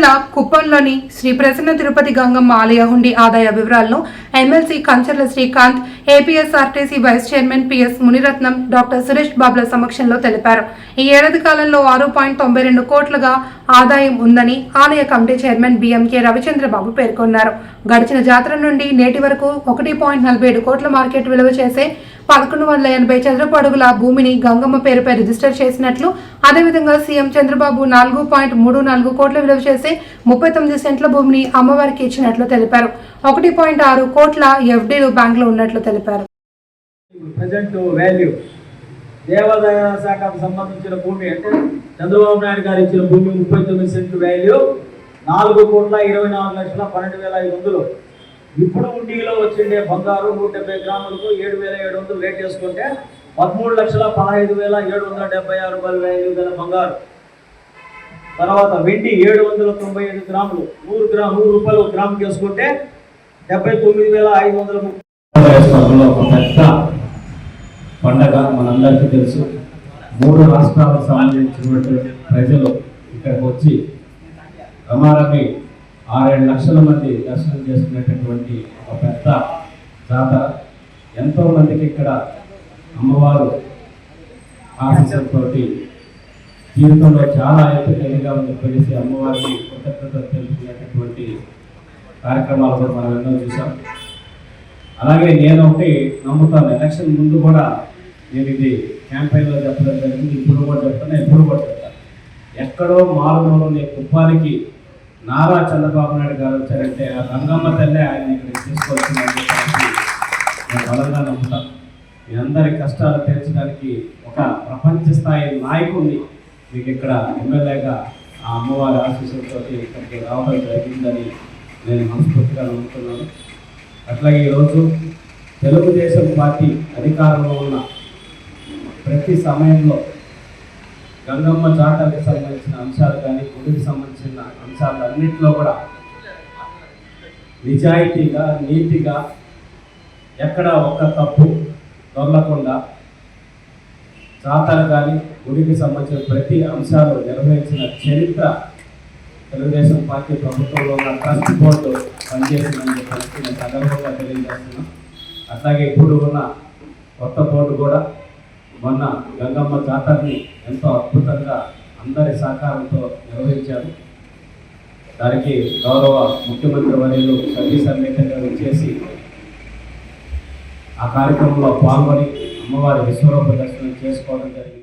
జిల్లా కుప్పంలోని శ్రీ ప్రసన్న తిరుపతి గంగమ్మ ఆలయ హుండీ ఆదాయ వివరాలను MLC Kancharla Srikanth APSRTC vice chairman PS Muniratnam doctor Suresh బాబుల సమక్షంలో తెలిపారు. ఈ ఏడాది కాలంలో ఆరు పాయింట్ తొంభై రెండు కోట్లుగా ఆదాయం ఉందని ఆలయ కమిటీ చైర్మన్ బిఎంకే రవిచంద్రబాబు పేర్కొన్నారు. గడిచిన జాతర నుండి నేటి వరకు ఒకటి పాయింట్ నలభై ఏడు కోట్ల మార్కెట్ విలువ చేసే పదకొండు వందల ఎనభై చదరపు అడుగుల భూమిని గంగమ్మ పేరుపై రిజిస్టర్ చేసినట్లు అదేవిధంగా సీఎం చంద్రబాబు నాలుగు పాయింట్ మూడు నాలుగు కోట్ల విలువ చేసే ముప్పై తొమ్మిది సెంట్ల భూమిని అమ్మవారికి ఇచ్చినట్లు తెలిపారు. ఒకటి పాయింట్ ఆరు కోట్ల ఎఫ్డీలు బ్యాంకులో ఉన్నట్లు తెలిపారు. దేవాదాయ శాఖకు సంబంధించిన భూమి అంటే చంద్రబాబు నాయుడు గారు ఇచ్చిన భూమి ముప్పై తొమ్మిది సెంట్లు వాల్యూ నాలుగు కోట్ల ఇరవై నాలుగు లక్షల పన్నెండు వేల ఐదు వందలు. ఇప్పుడు ఉండిలో వచ్చిండే బంగారు నూట డెబ్బై గ్రాములకు ఏడు వేల ఏడు వందలు రేట్ వేసుకుంటే పదమూడు లక్షల పదహైదు వేల ఏడు వందల డెబ్బై ఆరు రూపాయలు ఐదు గల బంగారు. తర్వాత వెండి ఏడు వందల తొంభై ఐదు గ్రాములు నూరు గ్రాము నూరు రూపాయలు ఒక గ్రాముకి వేసుకుంటే డెబ్బై తొమ్మిది వేల ఐదు వందల ఒక పెద్ద పండగ మనందరికీ తెలుసు. మూడు రాష్ట్రాలకు సంబంధించినటువంటి ప్రజలు ఇక్కడికి వచ్చి రమారమి ఆరేడు లక్షల మంది దర్శనం చేసుకునేటటువంటి ఒక పెద్ద జాతర. ఎంతో మందికి ఇక్కడ అమ్మవారు ఆశీస్సులతో జీవితంలో చాలా ఎత్తుకెళ్ళిగా ఉందని చెప్పేసి అమ్మవారికి కృతజ్ఞత తెలుపుకునేటటువంటి కార్యక్రమాలు కూడా మనం ఎన్నో చూసాం అలాగే నేను ఒకటి నమ్ముతాను ఎలక్షన్ ముందు కూడా నేను ఇది క్యాంపెయిన్లో చెప్పడం జరిగింది ఇప్పుడు కూడా చెప్తాను ఎప్పుడు కూడా చెప్తాను. ఎక్కడో మారుమూలని కుప్పానికి నారా చంద్రబాబు నాయుడు గారు వచ్చారంటే ఆ రంగమ్మ తల్లే ఆయన ఇక్కడ తీసుకొచ్చిందని చెప్పడానికి నేను బలంగా నమ్ముతాను. మీ అందరి కష్టాలు తీర్చడానికి ఒక ప్రపంచ స్థాయి నాయకుడిని మీకు ఇక్కడ ఎమ్మెల్యేగా ఆ అమ్మవారి ఆశీస్సులతో ఇక్కడికి రావడం జరిగిందని నేను మనస్ఫూర్తిగా నమ్ముతున్నాను. అట్లాగే ఈరోజు తెలుగుదేశం పార్టీ అధికారంలో ఉన్న ప్రతి సమయంలో గంగమ్మ జాతరకు సంబంధించిన అంశాలు కానీ గుడికి సంబంధించిన అంశాలు అన్నింటిలో కూడా నిజాయితీగా నీతిగా ఎక్కడ ఒక్క తప్పు దొరలకుండా జాతర కానీ గుడికి సంబంధించిన ప్రతి అంశాలు నిర్వహించిన చరిత్ర తెలుగుదేశం పార్టీ ప్రభుత్వంలో ఉన్న ట్రస్ట్ బోర్డు పనిచేసిందని చెప్పి నేను సందర్భంగా తెలియజేస్తున్నాను. అట్లాగే ఇప్పుడు ఉన్న కొత్త బోర్డు కూడా మొన్న గంగమ్మ జాతరని ఎంతో అద్భుతంగా అందరి సహకారంతో నిర్వహించారు. దానికి గౌరవ ముఖ్యమంత్రి వర్యులు సర్వీస్ అంబేద్కర్ గారు ఆ కార్యక్రమంలో పాల్గొని అమ్మవారి విశ్వరూప దర్శనం చేసుకోవడం జరిగింది.